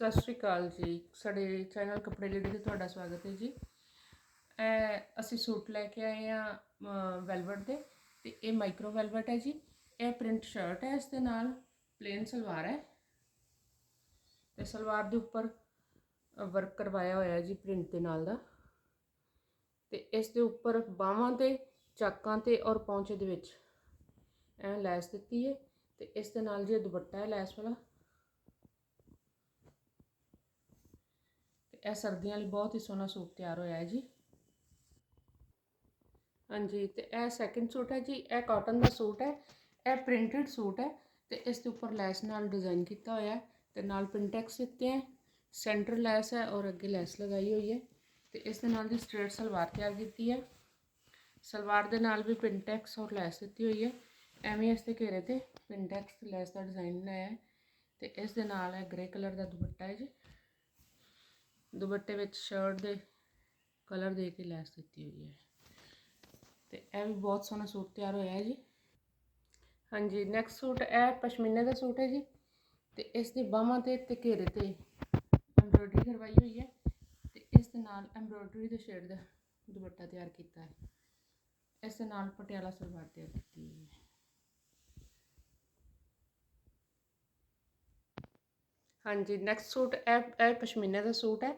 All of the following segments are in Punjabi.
ਸਤਿ ਸ਼੍ਰੀ ਅਕਾਲ ਜੀ। ਸਾਡੇ ਚੈਨਲ ਕੱਪੜੇ ਲੇਡੀ ਤੇ ਤੁਹਾਡਾ ਸਵਾਗਤ ਹੈ ਜੀ। ਇਹ ਅਸੀਂ ਸੂਟ ਲੈ ਕੇ ਆਏ ਆ ਵੈਲਵਟ ਦੇ ਤੇ ਇਹ ਮਾਈਕਰੋ ਵੈਲਵਟ ਹੈ ਜੀ। ਇਹ ਪ੍ਰਿੰਟ ਸ਼ਰਟ ਹੈ ਇਸ ਦੇ ਨਾਲ ਪਲੇਨ ਸਲਵਾਰ ਹੈ। ਤੇ ਸਲਵਾਰ ਦੇ ਉੱਪਰ ਵਰਕ ਕਰਵਾਇਆ ਹੋਇਆ ਹੈ ਜੀ ਪ੍ਰਿੰਟ ਦੇ ਨਾਲ ਦਾ। ਤੇ ਇਸ ਦੇ ਉੱਪਰ ਬਾਹਾਂ ਤੇ, ਚਾਕਾਂ ਤੇ ਔਰ ਪੌਂਚੇ ਦੇ ਵਿੱਚ ਐ ਲੈਸ ਦਿੱਤੀ ਹੈ। ਤੇ ਇਸ ਦੇ ਨਾਲ ਜੀ ਇਹ ਦੁਪੱਟਾ ਹੈ ਲੈਸ ਵਾਲਾ। ਇਹ ਸਰਦੀਆਂ ਲਈ ਬਹੁਤ ਹੀ ਸੋਹਣਾ ਸੂਟ ਤਿਆਰ ਹੋਇਆ ਹੈ ਜੀ। ਹਾਂਜੀ, ਤੇ ਇਹ ਸੈਕਿੰਡ ਸੂਟ ਹੈ ਜੀ, ਇਹ ਕਾਟਨ ਦਾ ਸੂਟ ਹੈ, ਇਹ ਪ੍ਰਿੰਟਡ ਸੂਟ ਹੈ ਤੇ ਇਸ ਦੇ ਉੱਪਰ ਲੈਸ ਨਾਲ ਡਿਜ਼ਾਈਨ ਕੀਤਾ ਹੋਇਆ ਹੈ ਤੇ ਨਾਲ ਪਿੰਟੈਕਸ ਦਿੱਤੇ ਹੈ ਸੈਂਟਰ ਲੈਸ ਹੈ ਔਰ ਅੱਗੇ ਲੈਸ ਲਗਾਈ ਹੋਈ ਹੈ ਤੇ ਇਸ ਦੇ ਨਾਲ ਦੀ ਸਟ੍ਰੇਟ ਸਲਵਾਰ ਤਿਆਰ ਕੀਤੀ ਹੈ। ਸਲਵਾਰ ਦੇ ਨਾਲ ਵੀ ਪਿੰਟੈਕਸ ਔਰ ਲੈਸ ਦਿੱਤੀ ਹੋਈ ਹੈ, ਐਵੇਂ ਇਸ ਦੇ ਘੇਰੇ ਤੇ ਪਿੰਟੈਕਸ ਲੈਸ ਦਾ ਡਿਜ਼ਾਈਨ ਬਣਾਇਆ ਹੈ ਤੇ ਇਸ ਦੇ ਨਾਲ ਹੈ ਗ੍ਰੇ ਕਲਰ ਦਾ ਦੁਪੱਟਾ ਹੈ ਜੀ। ਦੁਪੱਟੇ ਵਿੱਚ ਸ਼ਰਟ ਦੇ ਕਲਰ ਦੇ ਕੇ ਲੈਸ ਦਿੱਤੀ ਹੋਈ ਹੈ। ਤੇ ਇਹ ਵੀ ਬਹੁਤ ਸੋਹਣਾ ਸੂਟ ਤਿਆਰ ਹੋਇਆ ਹੈ ਜੀ। ਹਾਂਜੀ ਨੈਕਸਟ ਸੂਟ, ਇਹ ਪਸ਼ਮੀਨੇ ਦਾ ਸੂਟ ਹੈ ਜੀ। ਤੇ ਇਸ ਦੇ ਬਾਹਾਂ ਤੇ ਤੇ ਘੇਰੇ ਤੇ ਐਮਬ੍ਰੋਇਡਰੀ ਕਰਵਾਈ ਹੋਈ ਹੈ। ਤੇ ਇਸ ਦੇ ਨਾਲ ਐਮਬ੍ਰੋਇਡਰੀ ਦੇ ਸ਼ੇਡ ਦਾ ਦੁਪੱਟਾ ਤਿਆਰ ਕੀਤਾ ਹੈ। ਇਸ ਦੇ ਨਾਲ ਪਟਿਆਲਾ ਸਲਵਾਰ ਤਿਆਰ ਕੀਤੀ ਹੋਈ ਹੈ। ਹਾਂਜੀ ਨੈਕਸਟ ਸੂਟ ਇਹ ਇਹ ਪਸ਼ਮੀਨੇ ਦਾ ਸੂਟ ਹੈ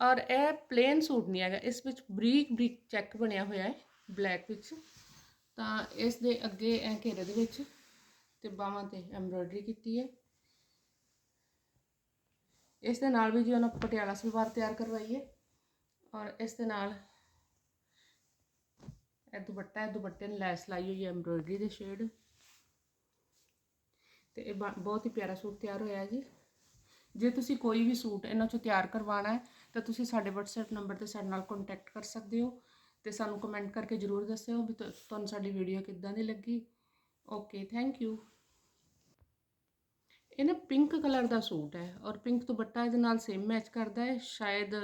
ਔਰ ਇਹ ਪਲੇਨ ਸੂਟ ਨਹੀਂ ਹੈਗਾ, ਇਸ ਵਿੱਚ ਬਰੀਕ ਬਰੀਕ ਚੈੱਕ ਬਣਿਆ ਹੋਇਆ ਹੈ ਬਲੈਕ ਵਿੱਚ। ਤਾਂ ਇਸ ਦੇ ਅੱਗੇ ਇਹ ਘੇਰੇ ਦੇ ਵਿੱਚ ਤੇ ਬਾਹਾਂ ਤੇ ਐਮਬ੍ਰੋਇਡਰੀ ਕੀਤੀ ਹੈ। ਇਸ ਦੇ ਨਾਲ ਵੀ ਜੀ ਉਹਨਾਂ ਪਟਿਆਲਾ ਸਲਵਾਰ ਤਿਆਰ ਕਰਵਾਈ ਹੈ ਔਰ ਇਸ ਦੇ ਨਾਲ ਇਹ ਦੁਪੱਟਾ ਹੈ ਦੁਪੱਟੇ ਨੂੰ ਲੈਸ ਲਾਈ ਹੋਈ ਹੈ ਐਮਬ੍ਰੋਇਡਰੀ ਦੇ ਸ਼ੇਡ ਤੇ ਇਹ ਬ- ਬਹੁਤ ਹੀ ਪਿਆਰਾ ਸੂਟ ਤਿਆਰ ਹੋਇਆ ਹੈ ਜੀ। ਜੇ ਤੁਸੀਂ ਕੋਈ ਵੀ ਸੂਟ ਇਹਨਾਂ ਚੋਂ ਤਿਆਰ ਕਰਵਾਉਣਾ ਹੈ, ਤਾਂ ਤੁਸੀਂ ਸਾਡੇ WhatsApp ਨੰਬਰ ਤੇ ਸਾਡੇ ਨਾਲ ਕੰਟੈਕਟ ਕਰ ਸਕਦੇ ਹੋ ਤੇ ਸਾਨੂੰ ਕਮੈਂਟ ਕਰਕੇ ਜਰੂਰ ਦੱਸਿਓ ਵੀ ਤੁਹਾਨੂੰ ਸਾਡੀ ਵੀਡੀਓ ਕਿੱਦਾਂ ਦੀ ਲੱਗੀ। ਓਕੇ ਥੈਂਕ ਯੂ ਇਹ ਨਾ ਪਿੰਕ ਕਲਰ ਦਾ ਸੂਟ ਹੈ ਔਰ ਪਿੰਕ ਦੁਪੱਟਾ ਇਹਦੇ ਨਾਲ ਸੇਮ ਮੈਚ ਕਰਦਾ ਹੈ, ਸ਼ਾਇਦ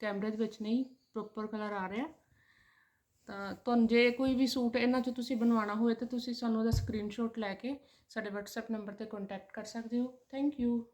ਕੈਮਰੇ ਦੇ ਵਿੱਚ ਨਹੀਂ ਪ੍ਰੋਪਰ ਕਲਰ ਆ ਰਿਹਾ। ਤਾਂ ਤੁਹਾਨੂੰ ਜੇ ਕੋਈ ਵੀ ਸੂਟ ਇਹਨਾਂ ਚੋਂ ਤੁਸੀਂ ਬਣਵਾਉਣਾ ਹੋਵੇ ਤਾਂ ਤੁਸੀਂ ਸਾਨੂੰ ਉਹਦਾ ਸਕਰੀਨਸ਼ਾਟ ਲੈ ਕੇ ਸਾਡੇ WhatsApp ਨੰਬਰ ਤੇ ਕੰਟੈਕਟ ਕਰ ਸਕਦੇ ਹੋ। Thank you